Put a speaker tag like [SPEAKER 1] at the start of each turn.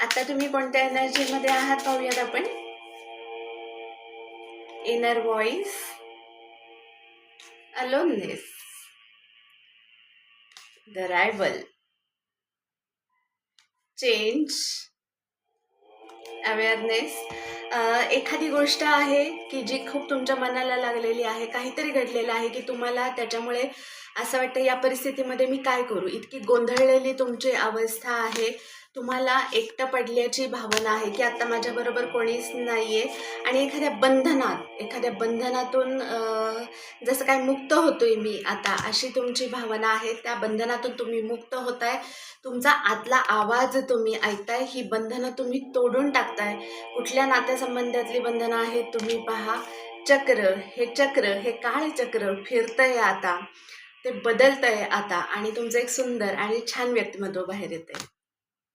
[SPEAKER 1] आता तुम्ही कोणत्या एनर्जीमध्ये आहात पाहूयात आपण. इनर व्हॉइस अलोननेस द रायबल चेंज अवेअरनेस एखादी गोष्ट आहे की जी खूप तुमच्या मनाला लागलेली आहे काहीतरी घडलेलं आहे की तुम्हाला त्याच्यामुळे असं वाटतं या परिस्थितीमध्ये मी काय करू? इतकी गोंधळलेली तुमची अवस्था आहे. तुम्हाला एकटं पडल्याची भावना आहे की आता माझ्याबरोबर कोणीच नाही आहे आणि एखाद्या बंधनात एखाद्या बंधनातून जसं काय मुक्त होतोय मी आता अशी तुमची भावना आहे त्या बंधनातून तुम्ही मुक्त होताय. तुमचा आतला आवाज तुम्ही ऐकताय ही बंधनं तुम्ही तोडून टाकताय. कुठल्या नात्यासंबंधातली बंधनं आहेत तुम्ही पहा. चक्र हे चक्र हे काळे चक्र फिरतंय आता. ते बदलतंय आता आणि तुमचं एक सुंदर आणि छान व्यक्तिमत्व बाहेर येतंय.